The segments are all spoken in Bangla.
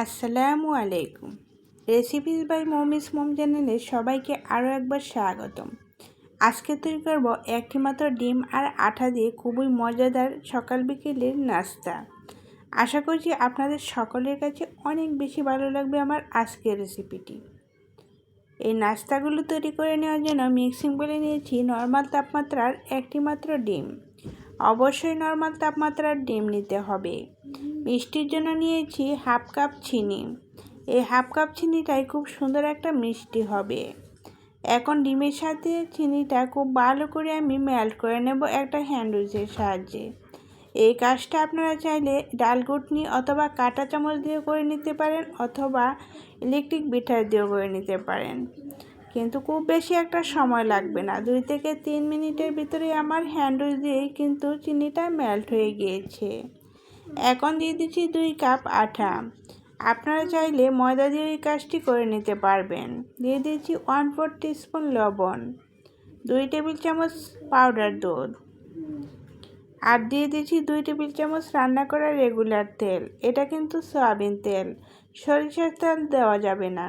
আসসালামু আলাইকুম। রেসিপিস বাই মমিস মোম চ্যানেলে সবাইকে আরও একবার স্বাগতম। আজকে তৈরি করব একটি মাত্র ডিম আর আঠা দিয়ে খুবই মজাদার সকাল বিকেলের নাস্তা। আশা করছি আপনাদের সকলের কাছে অনেক বেশি ভালো লাগবে আমার আজকের রেসিপিটি এই নাস্তাগুলো তৈরি করে নেওয়ার জন্য মিক্সিং বলে নিয়েছি নর্মাল তাপমাত্রার একটি মাত্র ডিম। অবশ্যই নর্মাল তাপমাত্রার ডিম নিতে হবে। মিষ্টির জন্য নিয়েছি হাফ কাপ চিনি। এই হাফ কাপ চিনিটাই খুব সুন্দর একটা মিষ্টি হবে। এখন ডিমের সাথে চিনিটা খুব ভালো করে আমি মেল্ট করে নেব একটা হ্যান্ডউইচের সাহায্যে। এই কাজটা আপনারা চাইলে ডাল ঘুটনি অথবা কাঁটা চামচ দিয়ে করে নিতে পারেন অথবা ইলেকট্রিক বিটার দিয়েও করে নিতে পারেন। কিন্তু খুব বেশি একটা সময় লাগবে না। দুই থেকে তিন মিনিটের ভিতরে আমার হ্যান্ডউইচ দিয়েই কিন্তু চিনিটা মেল্ট হয়ে গিয়েছে। এখন দিয়ে দিচ্ছি দুই কাপ আঠা। আপনারা চাইলে ময়দা দিয়ে এই কাজটি করে নিতে পারবেন। দিয়ে দিচ্ছি ওয়ান ফোর টিস্পুন লবণ, দুই টেবিল চামচ পাউডার দুধ, আর দিয়ে দিচ্ছি দুই টেবিল চামচ রান্না করা রেগুলার তেল। এটা কিন্তু সয়াবিন তেল, সরিষার তেল দেওয়া যাবে না।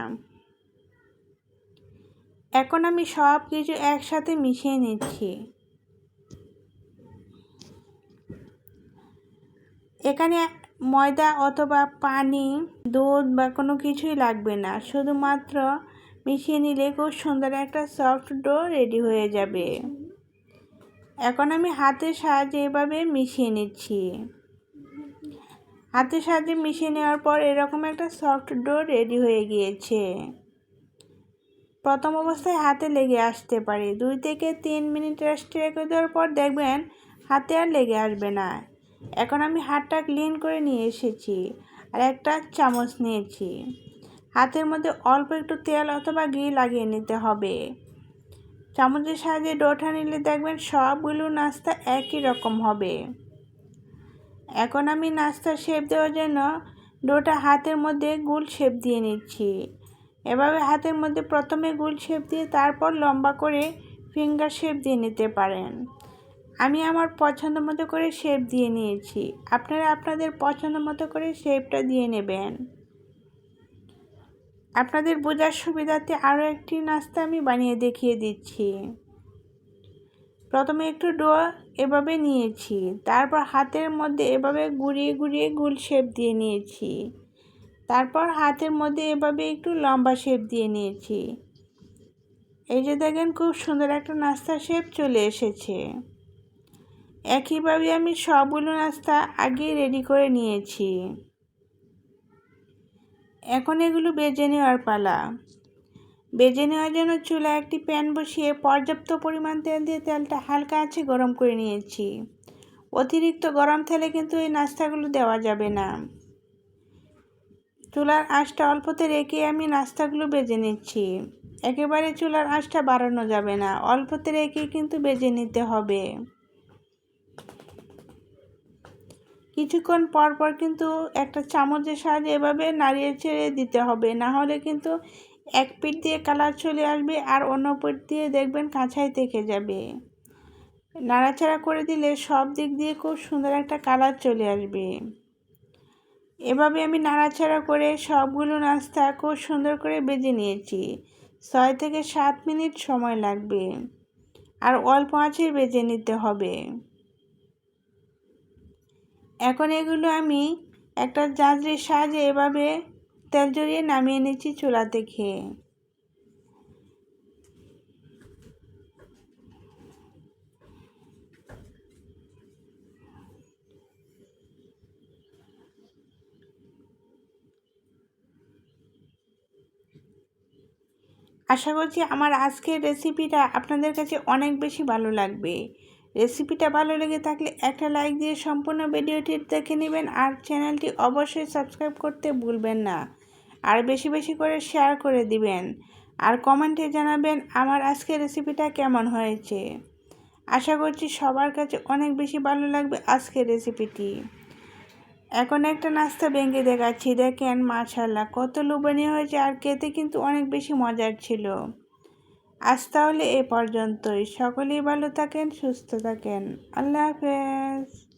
এখন আমি সব কিছু একসাথে মিশিয়ে নিচ্ছি। এখানে ময়দা অথবা পানি, দুধ বা কোনো কিছুই লাগবে না। শুধুমাত্র মিশিয়ে নিলে খুব সুন্দর একটা সফট ডো রেডি হয়ে যাবে। এখন আমি হাতের সাহায্যে এভাবে মিশিয়ে নিচ্ছি। হাতের সাহায্যে মিশিয়ে নেওয়ার পর এরকম একটা সফট ডো রেডি হয়ে গিয়েছে। প্রথম অবস্থায় হাতে লেগে আসতে পারে। দুই থেকে তিন মিনিট রেস্ট রেখে দেওয়ার পর দেখবেন হাতে আর লেগে আসবে না। এখন আমি হাতটা ক্লিন করে নিয়ে এসেছি আর একটা চামচ নিয়েছি। হাতের মধ্যে অল্প একটু তেল অথবা ঘি লাগিয়ে নিতে হবে। চামচের সাহায্যে ডোটা নিলে দেখবেন সবগুলো নাস্তা একই রকম হবে। এখন আমি নাস্তা শেপ দেওয়ার জন্য ডোটা হাতের মধ্যে গুল শেপ দিয়ে নিচ্ছি। এভাবে হাতের মধ্যে প্রথমে গুল শেপ দিয়ে তারপর লম্বা করে ফিঙ্গার শেপ দিয়ে নিতে পারেন। আমি আমার পছন্দ মতো করে শেপ দিয়ে নিয়েছি। আপনারা আপনাদের পছন্দ মতো করে শেপটা দিয়ে নেবেন। আপনাদের বোঝার সুবিধাতে আরও একটি নাস্তা আমি বানিয়ে দেখিয়ে দিচ্ছি। প্রথমে একটু ডো এভাবে নিয়েছি, তারপর হাতের মধ্যে এভাবে ঘুরিয়ে ঘুরিয়ে গুল শেপ দিয়ে নিয়েছি। তারপর হাতের মধ্যে এভাবে একটু লম্বা শেপ দিয়ে নিয়েছি। এই যে দেখেন, খুব সুন্দর একটা নাস্তা শেপ চলে এসেছে। একইভাবে আমি সবগুলো নাস্তা আগে রেডি করে নিয়েছি। এখন এগুলো বেজে নেওয়ার পালা। বেজে নেওয়ার জন্য চুলা একটি প্যান বসিয়ে পর্যাপ্ত পরিমাণ তেল দিয়ে তেলটা হালকা আছে গরম করে নিয়েছি। অতিরিক্ত গরম তেলে কিন্তু এই নাস্তাগুলো দেওয়া যাবে না। চুলার আঁচটা অল্পতে রেখে আমি নাস্তাগুলো বেজে নিচ্ছি। একেবারে চুলার আঁচটা বাড়ানো যাবে না, অল্পতে রেখে কিন্তু বেজে নিতে হবে। কিছুক্ষণ পর পর কিন্তু একটা চামচের সাহায্যে এভাবে নাড়িয়ে ছেড়ে দিতে হবে। না হলে কিন্তু এক পিঠ দিয়ে কালার চলে আসবে আর অন্য পিঠ দিয়ে দেখবেন কাঁচাই থেকে যাবে। নাড়াচাড়া করে দিলে সব দিক দিয়ে খুব সুন্দর একটা কালার চলে আসবে। এভাবে আমি নাড়াচাড়া করে সবগুলো নাস্তা খুব সুন্দর করে বেজে নিয়েছি। ছয় থেকে সাত মিনিট সময় লাগবে। আর অল্প আঁচে বেজে নিতে হবে। এখন এগুলো আমি একটা জাঁজরির সাহায্যে এভাবে তেল জড়িয়ে নামিয়ে নিচ্ছি চুলাতে খেয়ে আশা করছি আমার আজকের রেসিপিটা আপনাদের কাছে অনেক বেশি ভালো লাগবে। রেসিপিটা ভালো লেগে থাকলে একটা লাইক দিয়ে সম্পূর্ণ ভিডিওটি দেখে নেবেন আর চ্যানেলটি অবশ্যই সাবস্ক্রাইব করতে ভুলবেন না। আর বেশি বেশি করে শেয়ার করে দিবেন। আর কমেন্টে জানাবেন আমার আজকের রেসিপিটা কেমন হয়েছে। আশা করছি সবার কাছে অনেক বেশি ভালো লাগবে আজকের রেসিপিটি। এখন একটা নাস্তা ভেঙে দেখাচ্ছি। দেখেন মাশাল্লাহ কত লোভনীয় হয়েছে আর খেতে কিন্তু অনেক বেশি মজার ছিল। আজ তাহলে এ পর্যন্তই। সকলেই ভালো থাকেন সুস্থ থাকেন। আল্লাহ হাফেজ।